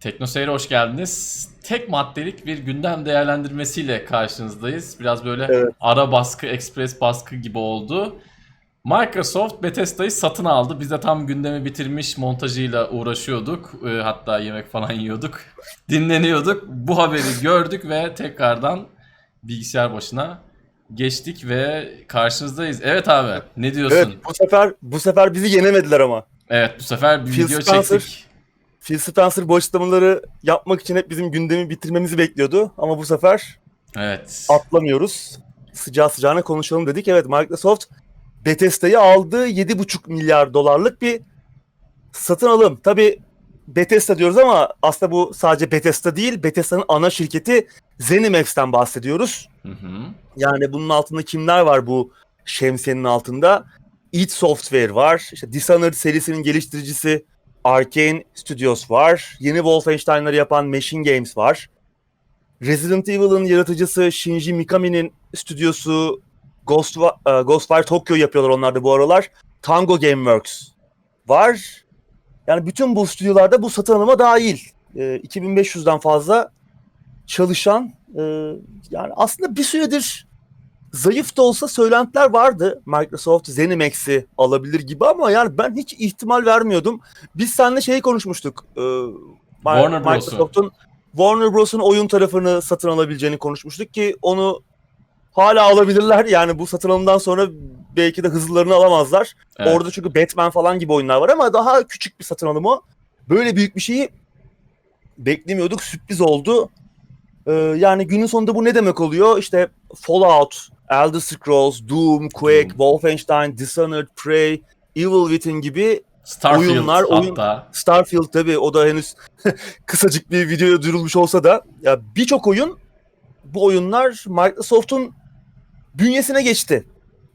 Teknoseyir'e hoş geldiniz. Tek maddelik bir gündem değerlendirmesiyle karşınızdayız. Biraz böyle Evet. ara baskı, ekspres baskı gibi oldu. Microsoft Bethesda'yı satın aldı. Biz de tam gündemi bitirmiş montajıyla uğraşıyorduk. Ee, Hatta yemek falan yiyorduk. Dinleniyorduk. Bu haberi gördük ve tekrardan bilgisayar başına geçtik ve karşınızdayız. Evet abi ne diyorsun? Evet Evet, bu sefer bu sefer bizi yenemediler ama. bu sefer bir Phil video Spencer. çektik. Phil Spencer bu açıklamaları yapmak için hep bizim gündemi bitirmemizi bekliyordu. Ama bu sefer Evet. atlamıyoruz. Sıcağı sıcağına konuşalım dedik. Evet Microsoft Bethesda'yı aldı. 7,5 milyar dolarlık bir satın alım. Tabi Bethesda diyoruz ama aslında bu sadece Bethesda değil. Bethesda'nın ana şirketi ZeniMax'ten bahsediyoruz. Hı hı. Yani bunun altında kimler var bu şemsiyenin altında? id Software var. İşte Dishonored serisinin geliştiricisi Arkane Studios var. Yeni Wolfenstein'ları yapan Machine Games var. Resident Evil'ın yaratıcısı Shinji Mikami'nin stüdyosu Ghost, e, Ghostwire Tokyo yapıyorlar onlar da bu aralar. Tango Gameworks var. Yani bütün bu stüdyolarda bu satın alıma dahil. E, 2500'den fazla çalışan e, yani aslında bir süredir zayıf da olsa söylentiler vardı. Microsoft ZeniMax'i alabilir gibi ama yani ben hiç ihtimal vermiyordum. Biz seninle şeyi konuşmuştuk. Mi- Warner. Microsoft'un Warner Bros'un oyun tarafını satın alabileceğini konuşmuştuk ki onu hala alabilirler. Yani bu satın alımdan sonra belki de hızlılarını alamazlar. Evet. Orada çünkü Batman falan gibi oyunlar var ama daha küçük bir satın alım o. Böyle büyük bir şeyi beklemiyorduk. Sürpriz oldu. Ee, yani günün sonunda bu ne demek oluyor? İşte Fallout, Elder Scrolls, Doom, Quake, Doom. Wolfenstein, Dishonored, Prey, Evil Within gibi Starfield oyunlar, oyun- hatta. Starfield tabii o da henüz kısacık bir videoya duyurulmuş olsa da ya birçok oyun bu oyunlar Microsoft'un bünyesine geçti.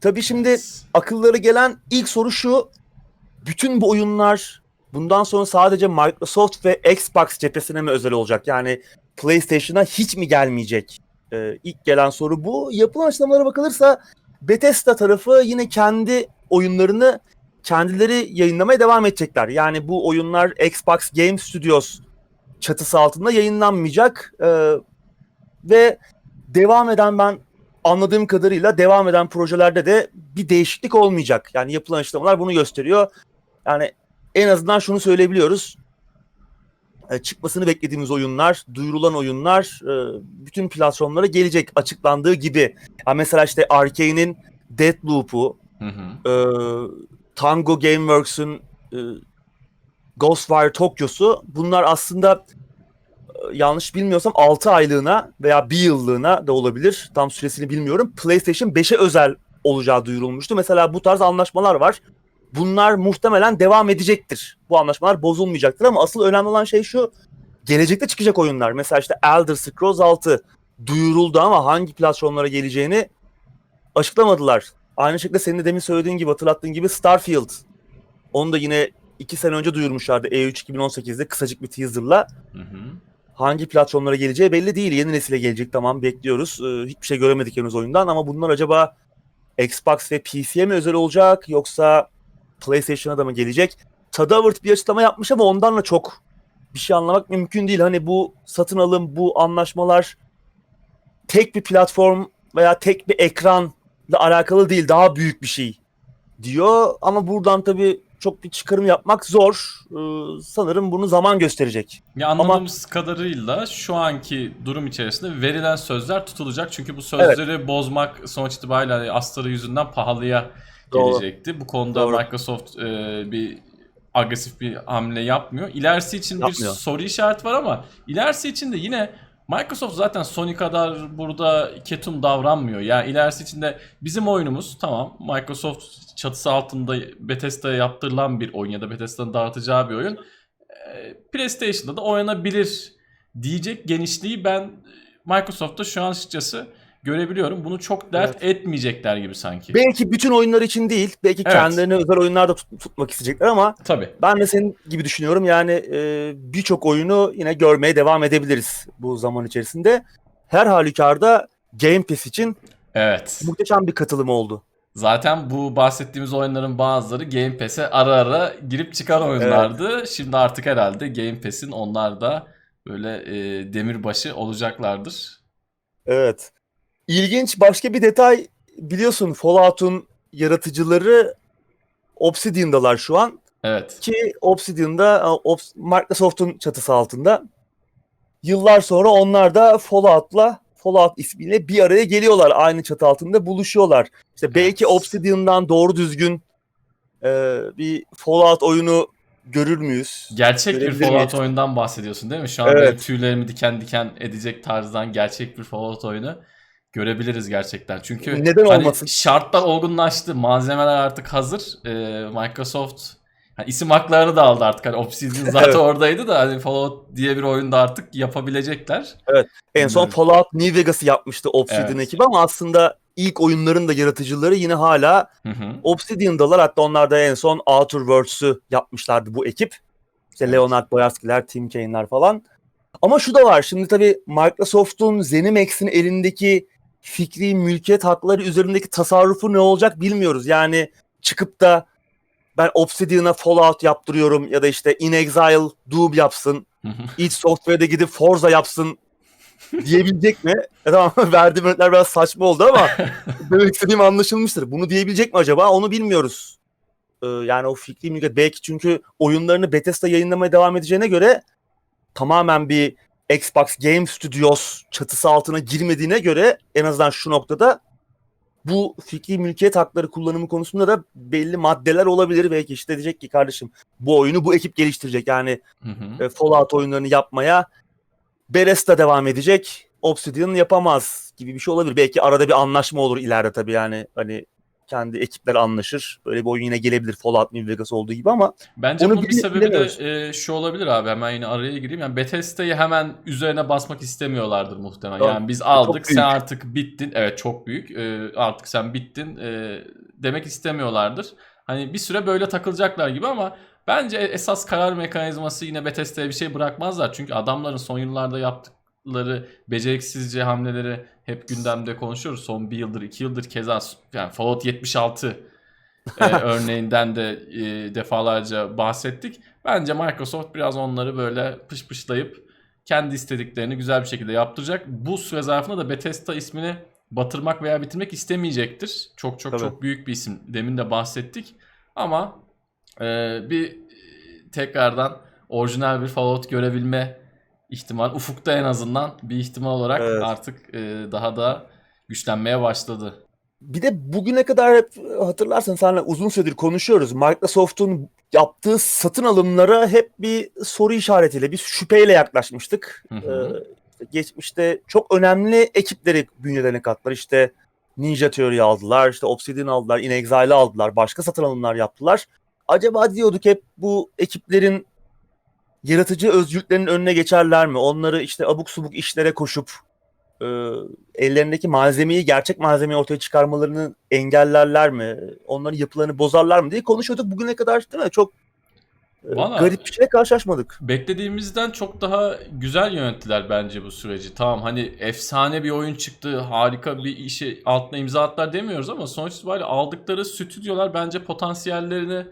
Tabii şimdi akıllara gelen ilk soru şu. Bütün bu oyunlar bundan sonra sadece Microsoft ve Xbox cephesine mi özel olacak? Yani PlayStation'a hiç mi gelmeyecek? Ee, ilk gelen soru bu. Yapılan açıklamalara bakılırsa Bethesda tarafı yine kendi oyunlarını kendileri yayınlamaya devam edecekler. Yani bu oyunlar Xbox Game Studios çatısı altında yayınlanmayacak. Ee, ve devam eden ben anladığım kadarıyla devam eden projelerde de bir değişiklik olmayacak. Yani yapılan açıklamalar bunu gösteriyor. Yani en azından şunu söyleyebiliyoruz. E, çıkmasını beklediğimiz oyunlar, duyurulan oyunlar e, bütün platformlara gelecek açıklandığı gibi. Mesela işte Arkane'in Deathloop'u, e, Tango Gameworks'ün e, Ghostwire Tokyo'su bunlar aslında e, yanlış bilmiyorsam 6 aylığına veya 1 yıllığına da olabilir. Tam süresini bilmiyorum. PlayStation 5'e özel olacağı duyurulmuştu. Mesela bu tarz anlaşmalar var. Bunlar muhtemelen devam edecektir. Bu anlaşmalar bozulmayacaktır ama asıl önemli olan şey şu. Gelecekte çıkacak oyunlar. Mesela işte Elder Scrolls 6 duyuruldu ama hangi platformlara geleceğini açıklamadılar. Aynı şekilde senin de demin söylediğin gibi hatırlattığın gibi Starfield. Onu da yine 2 sene önce duyurmuşlardı E E3 2018'de kısacık bir teaserla. Hı hı. Hangi platformlara geleceği belli değil. Yeni nesile gelecek tamam bekliyoruz. Ee, hiçbir şey göremedik henüz oyundan ama bunlar acaba Xbox ve PC'ye mi özel olacak yoksa PlayStation'a da mı gelecek? Tadavert bir açıklama yapmış ama ondan da çok bir şey anlamak mümkün değil. Hani bu satın alım, bu anlaşmalar tek bir platform veya tek bir ekranla alakalı değil. Daha büyük bir şey diyor. Ama buradan tabii çok bir çıkarım yapmak zor. Ee, sanırım bunu zaman gösterecek. Ya Ama- anladığımız kadarıyla şu anki durum içerisinde verilen sözler tutulacak. Çünkü bu sözleri bozmak sonuç itibariyle astarı yüzünden pahalıya Doğru. gelecekti. Bu konuda Doğru. Microsoft e, bir agresif bir hamle yapmıyor. İlerisi için Yapmıyor. bir soru işareti var ama ilerisi için de yine Microsoft zaten Sony kadar burada ketum davranmıyor. Yani ilerisi için de bizim oyunumuz tamam Microsoft çatısı altında Bethesda'ya yaptırılan bir oyun ya da Bethesda'nın dağıtacağı bir oyun. Ee, PlayStation'da da oynanabilir diyecek genişliği ben Microsoft'ta şu an açıkçası görebiliyorum. Bunu çok dert etmeyecekler gibi sanki. Belki bütün oyunlar için değil. Belki Evet. kendilerine özel oyunlar da tut- tutmak isteyecekler ama Tabii. ben de senin gibi düşünüyorum. Yani e, birçok oyunu yine görmeye devam edebiliriz bu zaman içerisinde. Her halükarda Game Pass için Evet. muhteşem bir katılım oldu. Zaten bu bahsettiğimiz oyunların bazıları Game Pass'e ara ara girip çıkan oyunlardı. Şimdi artık herhalde Game Pass'in onlar da böyle e, demirbaşı olacaklardır. Evet. İlginç başka bir detay biliyorsun Fallout'un yaratıcıları Obsidian'dalar şu an Evet. ki Obsidian'da Obs- Microsoft'un çatısı altında. Yıllar sonra onlar da Fallout'la Fallout ismiyle bir araya geliyorlar. Aynı çatı altında buluşuyorlar. İşte belki Evet. Obsidian'dan doğru düzgün e, bir Fallout oyunu görür müyüz? Gerçek bir Fallout miyiz? oyundan bahsediyorsun değil mi? Şu an Evet. tüylerimi diken diken edecek tarzdan gerçek bir Fallout oyunu görebiliriz gerçekten. Çünkü Neden hani olmasın? şartlar olgunlaştı. Malzemeler artık hazır. Ee, Microsoft hani isim haklarını da aldı artık. Hani Obsidian zaten Evet. oradaydı da hani Fallout diye bir oyunda artık yapabilecekler. En son. Fallout New Vegas'ı yapmıştı Obsidian Evet. ekibi ama aslında ilk oyunların da yaratıcıları yine hala Hı hı. Obsidian'dalar. Hatta onlar da en son Outer Worlds'ü yapmışlardı bu ekip. İşte Evet. Leonard Boyarski'ler, Tim Kane'ler falan. Ama şu da var. Şimdi tabii Microsoft'un ZeniMax'in elindeki fikri mülkiyet hakları üzerindeki tasarrufu ne olacak bilmiyoruz. Yani çıkıp da ben Obsidian'a Fallout yaptırıyorum ya da işte In Exile Doom yapsın. İd Software'de gidip Forza yapsın diyebilecek mi? E tamam verdiğim örnekler biraz saçma oldu ama demek istediğim anlaşılmıştır. Bunu diyebilecek mi acaba onu bilmiyoruz. Ee, yani o fikri mülkiyet belki çünkü oyunlarını Bethesda yayınlamaya devam edeceğine göre tamamen bir Xbox Game Studios çatısı altına girmediğine göre en azından şu noktada bu fikri mülkiyet hakları kullanımı konusunda da belli maddeler olabilir. Belki işte diyecek ki kardeşim bu oyunu bu ekip geliştirecek. Yani Hı hı. e, Fallout oyunlarını yapmaya Bethesda devam edecek. Obsidian yapamaz gibi bir şey olabilir. Belki arada bir anlaşma olur ileride tabii yani hani kendi ekipler anlaşır. Böyle bir oyun yine gelebilir Fallout New Vegas olduğu gibi ama Bence bunun bir sebebi de e, şu olabilir abi hemen yine araya gireyim. Yani Bethesda'yı hemen üzerine basmak istemiyorlardır muhtemelen. Doğru. Yani biz aldık büyük. sen artık bittin. Evet çok büyük. E, artık sen bittin e, demek istemiyorlardır. Hani bir süre böyle takılacaklar gibi ama bence esas karar mekanizması yine Bethesda'ya bir şey bırakmazlar. Çünkü adamların son yıllarda yaptıkları beceriksizce hamleleri hep gündemde konuşuyoruz. Son bir yıldır iki yıldır keza yani Fallout 76 e, örneğinden de e, defalarca bahsettik. Bence Microsoft biraz onları böyle pışpışlayıp kendi istediklerini güzel bir şekilde yaptıracak. Bu süre zarfında da Bethesda ismini batırmak veya bitirmek istemeyecektir. Çok çok Tabii. çok büyük bir isim. Demin de bahsettik. Ama e, bir e, tekrardan orijinal bir Fallout görebilme ihtimal ufukta en azından bir ihtimal olarak Evet. artık e, daha da güçlenmeye başladı. bir de bugüne kadar hep hatırlarsan seninle uzun süredir konuşuyoruz. Microsoft'un yaptığı satın alımlara hep bir soru işaretiyle, bir şüpheyle yaklaşmıştık. Hı hı. Ee, işte geçmişte çok önemli ekipleri bünyelerine kattılar. İşte Ninja Theory aldılar, işte Obsidian aldılar, In Exile'ı aldılar, başka satın alımlar yaptılar. Acaba diyorduk hep bu ekiplerin yaratıcı özgürlüklerinin önüne geçerler mi? Onları işte abuk subuk işlere koşup e, ellerindeki malzemeyi, gerçek malzemeyi ortaya çıkarmalarını engellerler mi? Onların yapılarını bozarlar mı diye konuşuyorduk bugüne kadar değil mi? Çok e, Valla- garip bir şeyle karşılaşmadık. Beklediğimizden çok daha güzel yönettiler bence bu süreci. Tamam hani efsane bir oyun çıktı, harika bir işi altına imza attılar demiyoruz ama sonuç itibariyle aldıkları stüdyolar bence potansiyellerini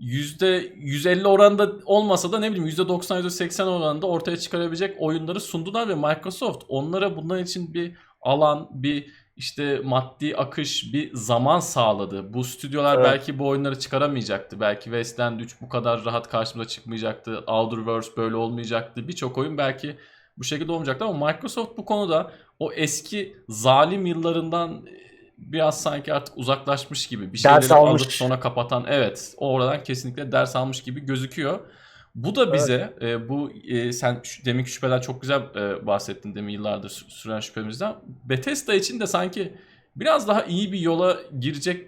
%150 oranında olmasa da ne bileyim %90 %80 oranında ortaya çıkarabilecek oyunları sundular ve Microsoft onlara bunların için bir alan, bir işte maddi akış, bir zaman sağladı. Bu stüdyolar Evet. belki bu oyunları çıkaramayacaktı. Belki Wasteland 3 bu kadar rahat karşımıza çıkmayacaktı. Outer Worlds böyle olmayacaktı. Birçok oyun belki bu şekilde olmayacaktı ama Microsoft bu konuda o eski zalim yıllarından biraz sanki artık uzaklaşmış gibi. Bir Ders şeyleri almış. alıp sonra kapatan evet oradan kesinlikle ders almış gibi gözüküyor. Bu da bize e, bu e, sen şu, deminki şüpheden çok güzel e, bahsettin demin yıllardır sü- süren şüphemizden. Bethesda için de sanki biraz daha iyi bir yola girecek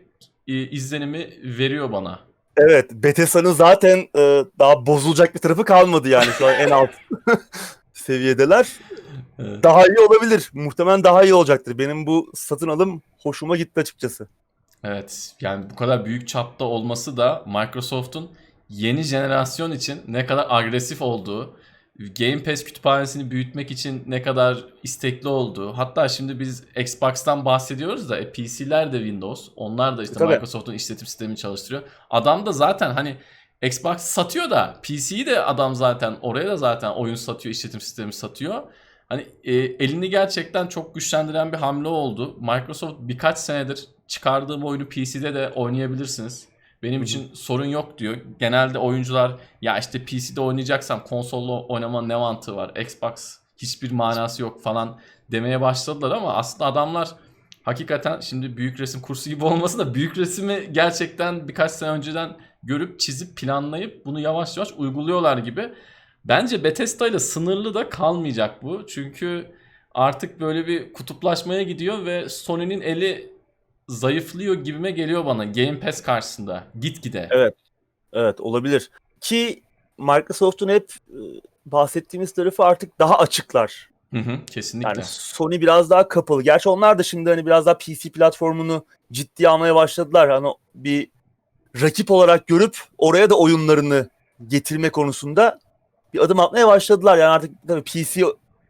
e, izlenimi veriyor bana. Evet, Bethesda'nın zaten e, daha bozulacak bir tarafı kalmadı yani şu an en alt seviyedeler. Evet. Daha iyi olabilir. Muhtemelen daha iyi olacaktır. Benim bu satın alım hoşuma gitti açıkçası. Evet yani bu kadar büyük çapta olması da Microsoft'un yeni jenerasyon için ne kadar agresif olduğu, Game Pass kütüphanesini büyütmek için ne kadar istekli olduğu. Hatta şimdi biz Xbox'tan bahsediyoruz da e, PC'ler de Windows. Onlar da işte Tabii. Microsoft'un işletim sistemini çalıştırıyor. Adam da zaten hani Xbox satıyor da PC'yi de adam zaten oraya da zaten oyun satıyor, işletim sistemi satıyor. Hani e, elini gerçekten çok güçlendiren bir hamle oldu. Microsoft birkaç senedir çıkardığım oyunu PC'de de oynayabilirsiniz. Benim Hı hı. için sorun yok diyor. Genelde oyuncular ya işte PC'de oynayacaksam konsolla oynamanın ne mantığı var? Xbox hiçbir manası yok falan demeye başladılar ama aslında adamlar hakikaten şimdi büyük resim kursu gibi olmasa da büyük resimi gerçekten birkaç sene önceden görüp çizip planlayıp bunu yavaş yavaş uyguluyorlar gibi. Bence Bethesda ile sınırlı da kalmayacak bu. Çünkü artık böyle bir kutuplaşmaya gidiyor ve Sony'nin eli zayıflıyor gibime geliyor bana Game Pass karşısında gitgide. Evet. Evet olabilir. Ki Microsoft'un hep e, bahsettiğimiz tarafı artık daha açıklar. Hı hı, kesinlikle. Yani Sony biraz daha kapalı. Gerçi onlar da şimdi hani biraz daha PC platformunu ciddiye almaya başladılar. Hani bir rakip olarak görüp oraya da oyunlarını getirme konusunda bir adım atmaya başladılar. Yani artık tabii PC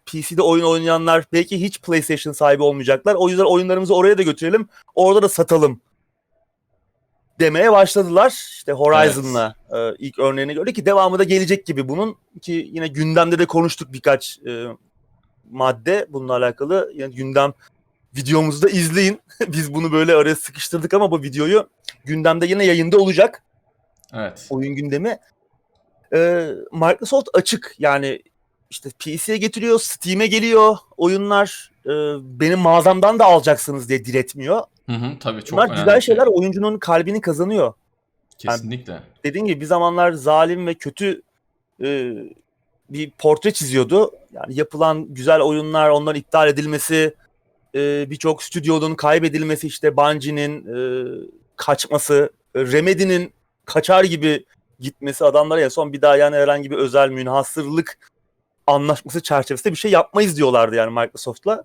PC'de oyun oynayanlar belki hiç PlayStation sahibi olmayacaklar. O yüzden oyunlarımızı oraya da götürelim. Orada da satalım demeye başladılar. İşte Horizon'la e, ilk örneğini gördük ki devamı da gelecek gibi bunun ki yine gündemde de konuştuk birkaç e, madde bununla alakalı. Yani gündem videomuzu da izleyin. Biz bunu böyle araya sıkıştırdık ama bu videoyu gündemde yine yayında olacak. Evet. Oyun gündemi. Ee, Microsoft açık yani işte PC'ye getiriyor, Steam'e geliyor oyunlar. Ee, benim mağazamdan da alacaksınız diye diretmiyor. Hı hı, tabii çok Bunlar önemli güzel şey. şeyler oyuncunun kalbini kazanıyor. Kesinlikle. Dediğim gibi bir zamanlar zalim ve kötü e, bir portre çiziyordu. Yani yapılan güzel oyunlar, onların iptal edilmesi, e, birçok stüdyonun kaybedilmesi, işte Bungie'nin e, kaçması, e, Remedy'nin kaçar gibi gitmesi adamlara en son bir daha yani herhangi bir özel münhasırlık anlaşması çerçevesinde bir şey yapmayız diyorlardı yani Microsoft'la.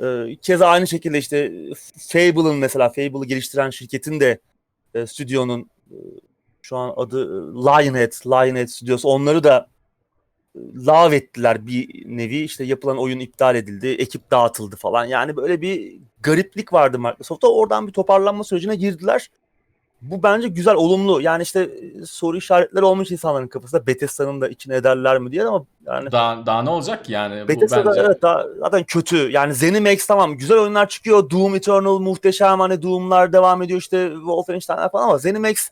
E, keza aynı şekilde işte Fable'ın mesela Fable'ı geliştiren şirketin de e, stüdyonun e, şu an adı e, Lionhead, Lionhead Studios onları da e, lav ettiler bir nevi. İşte yapılan oyun iptal edildi, ekip dağıtıldı falan. Yani böyle bir gariplik vardı Microsoft'ta. Oradan bir toparlanma sürecine girdiler. Bu bence güzel, olumlu. Yani işte e, soru işaretleri olmuş insanların kafasında. Bethesda'nın da içine ederler mi diye ama yani Daha, daha ne olacak ki yani? Bu Bethesda'da bence evet daha, zaten kötü. Yani ZeniMax tamam güzel oyunlar çıkıyor. Doom Eternal muhteşem hani Doom'lar devam ediyor işte Wolfenstein'ler falan ama ZeniMax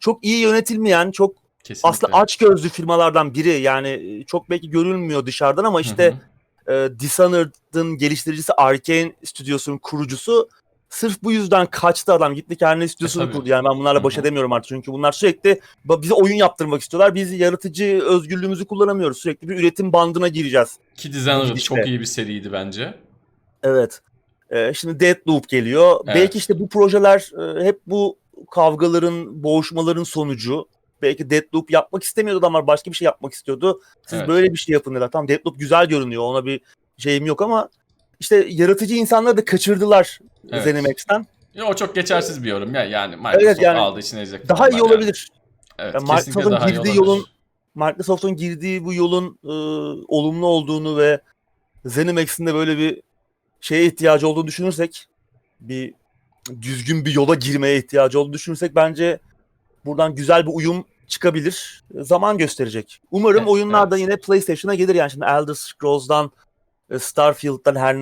çok iyi yönetilmeyen, çok kesinlikle. aslında aç gözlü firmalardan biri. Yani e, çok belki görülmüyor dışarıdan ama işte hı. e, Dishonored'ın geliştiricisi Arkane stüdyosunun kurucusu sırf bu yüzden kaçtı adam. Gitti kendi stüdyosunu E, kurdu. Yani ben bunlarla baş edemiyorum artık. Çünkü bunlar sürekli bize oyun yaptırmak istiyorlar. Biz yaratıcı özgürlüğümüzü kullanamıyoruz. Sürekli bir üretim bandına gireceğiz. Ki Dishonored çok iyi bir seriydi bence. Evet. Ee, şimdi Deathloop geliyor. Evet. Belki işte bu projeler e, hep bu kavgaların, boğuşmaların sonucu. Belki Deathloop yapmak istemiyordu adamlar başka bir şey yapmak istiyordu. Siz Evet. böyle bir şey yapın dediler. Tamam Deathloop güzel görünüyor. Ona bir şeyim yok ama işte yaratıcı insanları da kaçırdılar Evet. ZeniMax'ten. Ya, o çok geçersiz bir yorum ya. Yani Microsoft Evet, yani aldı içine ezecek. Daha iyi falan yani. olabilir. Evet, Yani Microsoft'un girdiği olabilir. yolun Microsoft'un girdiği bu yolun e, olumlu olduğunu ve ZeniMax'in de böyle bir şeye ihtiyacı olduğunu düşünürsek bir düzgün bir yola girmeye ihtiyacı olduğunu düşünürsek bence buradan güzel bir uyum çıkabilir. Zaman gösterecek. Umarım Evet, oyunlar da evet. yine PlayStation'a gelir yani şimdi Elder Scrolls'dan Starfield'dan her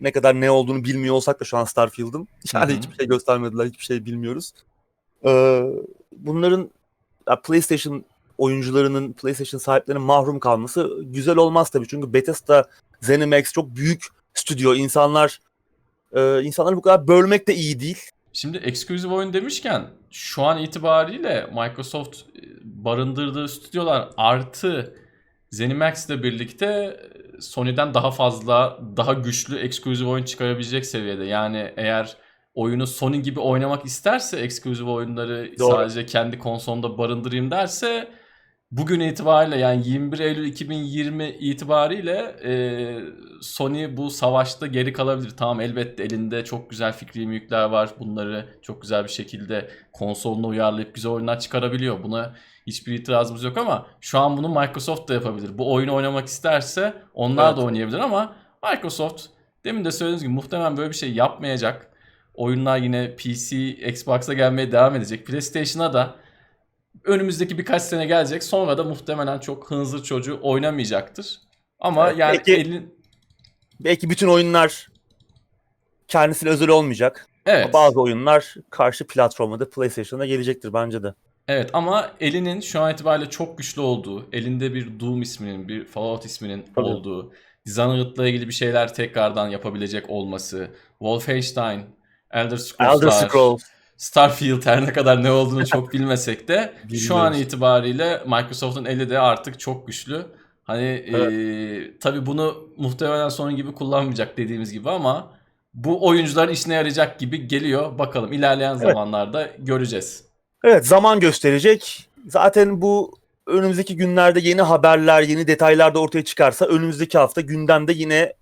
ne kadar ne olduğunu bilmiyor olsak da şu an Starfield'ın. Yani Hı hı. hiçbir şey göstermediler, hiçbir şey bilmiyoruz. Ee, bunların PlayStation oyuncularının, PlayStation sahiplerinin mahrum kalması güzel olmaz tabii. Çünkü Bethesda, ZeniMax çok büyük stüdyo. İnsanlar e, insanları bu kadar bölmek de iyi değil. Şimdi exclusive oyun demişken şu an itibariyle Microsoft e, barındırdığı stüdyolar artı ZeniMax ile birlikte e, Sony'den daha fazla, daha güçlü exclusive oyun çıkarabilecek seviyede. Yani eğer oyunu Sony gibi oynamak isterse exclusive oyunları Doğru. sadece kendi konsolunda barındırayım derse bugün itibariyle yani 21 Eylül 2020 itibariyle e, Sony bu savaşta geri kalabilir. Tamam elbette elinde çok güzel fikri mülkler var. Bunları çok güzel bir şekilde konsoluna uyarlayıp güzel oyunlar çıkarabiliyor. Buna hiçbir itirazımız yok ama şu an bunu Microsoft da yapabilir. Bu oyunu oynamak isterse onlar Evet. da oynayabilir ama Microsoft demin de söylediğiniz gibi muhtemelen böyle bir şey yapmayacak. Oyunlar yine PC, Xbox'a gelmeye devam edecek. PlayStation'a da önümüzdeki birkaç sene gelecek. Sonra da muhtemelen çok hınzır çocuğu oynamayacaktır. Ama Evet, yani peki- elin Belki bütün oyunlar kendisine özel olmayacak. evet. Bazı oyunlar karşı platforma da PlayStation'a gelecektir bence de. Evet ama elinin şu an itibariyle çok güçlü olduğu, elinde bir Doom isminin, bir Fallout isminin Tabii. olduğu, Dishonored'la ilgili bir şeyler tekrardan yapabilecek olması, Wolfenstein, Elder Scrolls'lar, Elder Scrolls. Starfield her ne kadar ne olduğunu çok bilmesek de şu an itibariyle Microsoft'un eli de artık çok güçlü. Hani eee tabii bunu muhtemelen son gibi kullanmayacak dediğimiz gibi ama bu oyuncuların işine yarayacak gibi geliyor. Bakalım ilerleyen zamanlarda göreceğiz. Evet zaman gösterecek. Zaten bu önümüzdeki günlerde yeni haberler, yeni detaylar da ortaya çıkarsa önümüzdeki hafta gündemde yine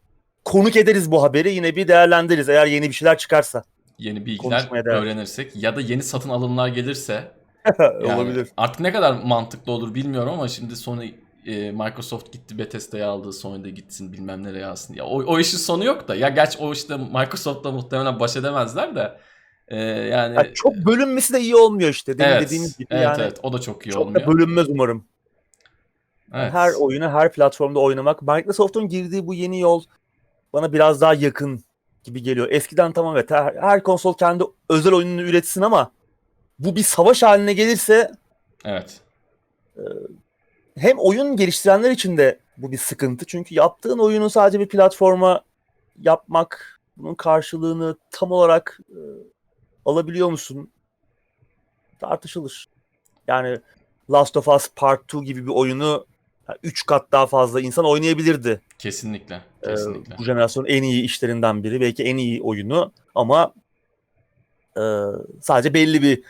konuk ederiz bu haberi. Yine bir değerlendiririz eğer yeni bir şeyler çıkarsa. Yeni bilgiler öğrenirsek ya da yeni satın alımlar gelirse yani Olabilir. Artık ne kadar mantıklı olur bilmiyorum ama şimdi Sony e, Microsoft gitti Bethesda'ya aldı Sony da gitsin bilmem nereye alsın. Ya o, o işin sonu yok da. Ya gerçi o işte Microsoft'la muhtemelen baş edemezler de. E, yani Yani çok bölünmesi de iyi olmuyor işte. Demin evet, dediğimiz gibi evet, yani. evet o da çok iyi çok olmuyor. da bölünmez umarım. Evet. Her oyunu her platformda oynamak. Microsoft'un girdiği bu yeni yol bana biraz daha yakın gibi geliyor. Eskiden tamam evet her, her konsol kendi özel oyununu üretsin ama bu bir savaş haline gelirse Evet. hem oyun geliştirenler için de bu bir sıkıntı. Çünkü yaptığın oyunu sadece bir platforma yapmak, bunun karşılığını tam olarak e, alabiliyor musun? Tartışılır. Yani Last of Us Part 2 gibi bir oyunu 3 kat daha fazla insan oynayabilirdi. Kesinlikle. Ee, Kesinlikle. bu jenerasyonun en iyi işlerinden biri. Belki en iyi oyunu ama e, sadece belli bir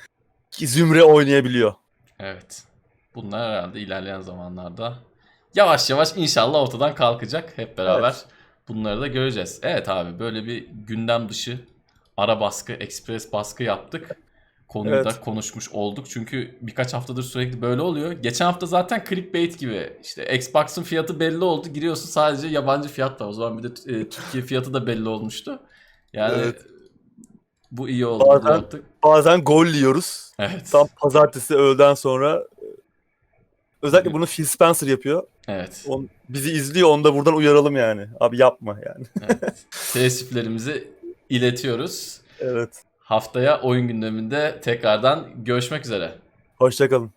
zümre oynayabiliyor. Evet. Bunlar herhalde ilerleyen zamanlarda yavaş yavaş inşallah ortadan kalkacak. Hep beraber Evet. bunları da göreceğiz. Evet abi böyle bir gündem dışı ara baskı, ekspres baskı yaptık. Konuyu Evet. da konuşmuş olduk. Çünkü birkaç haftadır sürekli böyle oluyor. Geçen hafta zaten clickbait gibi. İşte Xbox'ın fiyatı belli oldu. Giriyorsun sadece yabancı fiyat var. O zaman bir de e, Türkiye fiyatı da belli olmuştu. Yani Evet. bu iyi oldu Bazen-. Bazen gol yiyoruz. Evet. Tam pazartesi öğleden sonra e, özellikle bunu Phil Spencer yapıyor. Evet. On, bizi izliyor onu da buradan uyaralım yani. Abi yapma yani. Evet. Teessüflerimizi iletiyoruz. Evet. Haftaya oyun gündeminde tekrardan görüşmek üzere. Hoşçakalın.